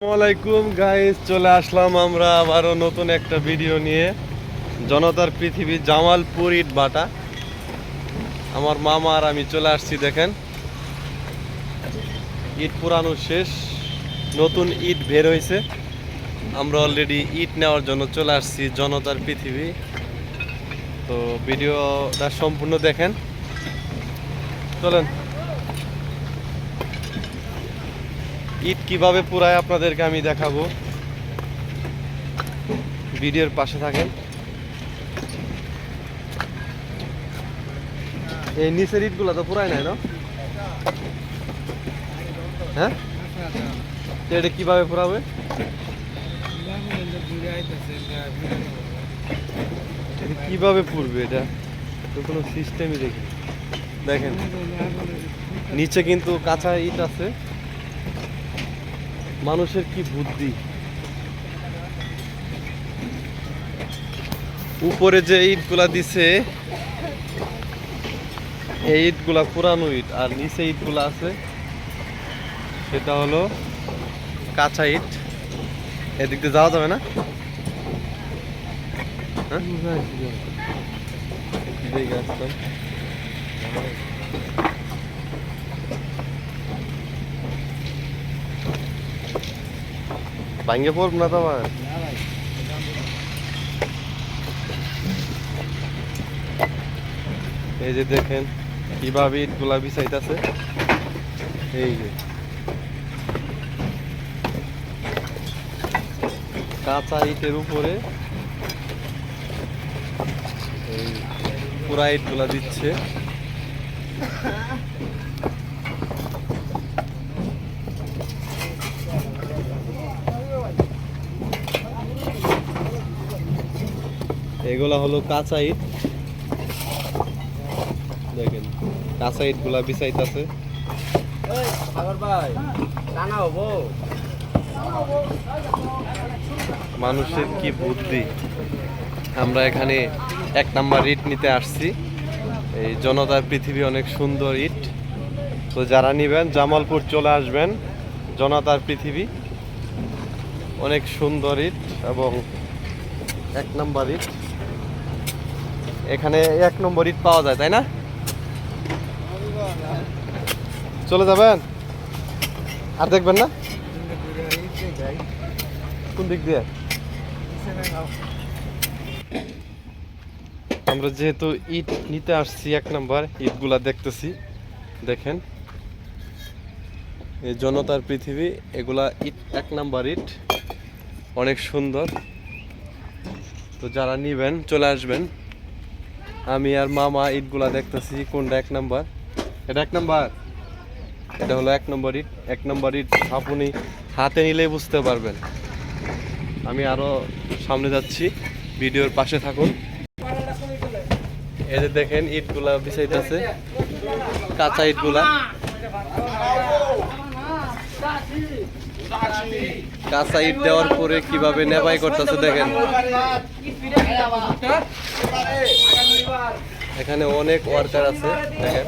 আসসালামাইকুম গাইস চলে আসলাম আমরা আবারও নতুন একটা ভিডিও নিয়ে। জনতার পৃথিবী জামালপুর ইট বাটা আমার মামা আর আমি চলে আসছি, দেখেন। ইট পুরানো শেষ, নতুন ইট বের হয়েছে। আমরা অলরেডি ইট নেওয়ার জন্য চলে আসছি জনতার পৃথিবী। তো ভিডিওটা সম্পূর্ণ দেখেন। চলেন। ইট কীভাবে পুরায় আপনাদেরকে আমি দেখাবো। ভিডিওর পাশে থাকেন। এই নিচের ইটগুলো তো পুরাই নাই, না? হ্যাঁ? এটা কীভাবে পুরাবে? কীভাবে পুরবে এটা? তো কোনো সিস্টেমই দেখি দেখেন। নিচে কিন্তু কাঁচা ইট আছে। মানুষের কি বুদ্ধি? উপরে যে ইটগুলা দিছে, এই ইটগুলা পুরানো ইট আর নিচে ইটগুলা আছে, সেটা হলো কাঁচা ইট এদিক দিয়ে যাওয়া যাবে না? হ্যাঁ? দেখে আসতাম। ভাঙ্গে পড়ব না তো আবার? এই যে দেখেন, কীভাবে ইটগুলা বিছাইতেছে। এই যে। কাঁচা ইটের উপরে এই পুরা ইটগুলা দিচ্ছে। এগুলা হলো কাঁচা ইট। দেখেন কাঁচা ইটগুলা বিছাইতেছে সাগর ভাই রানা হব। মানুষের কি বুদ্ধি? আমরা এখানে এক নাম্বার ইট নিতে আসছি। এই জনতার পৃথিবী অনেক সুন্দর ইট। তো যারা নিবেন জামালপুর চলে আসবেন। জনতার পৃথিবী। অনেক সুন্দর ইট এবং এক নাম্বার ইট। এখানে এক নম্বর ইট পাওয়া যায়, তাই না? চলে যাবেন? আর দেখবেন না? কোন দিক দিয়ে? আমরা যেহেতু ইট নিতে আসছি এক নাম্বার, ইটগুলা দেখতেছি, দেখেন। এই জনতার পৃথিবী, এগুলা ইট এক নাম্বার ইট, অনেক সুন্দর। তো যারা নিবেন, চলে আসবেন। আমি আর মামা ইটগুলা দেখতেছি, কোনটা এক নাম্বার? এটা এক নাম্বার? এটা হলো এক নম্বর ইট এক নম্বর ইট আপনি হাতে নিলেই বুঝতে পারবেন। আমি আরও সামনে যাচ্ছি, ভিডিওর পাশে থাকুন। এই যে দেখেন ইটগুলা বিছাইতেছে। কাঁচা ইটগুলা কাঁচা ইট দেওয়ার পরে কীভাবে নেবাই করতেছে দেখেন। এখানে অনেক ওয়ার্কার আছে। দেখেন।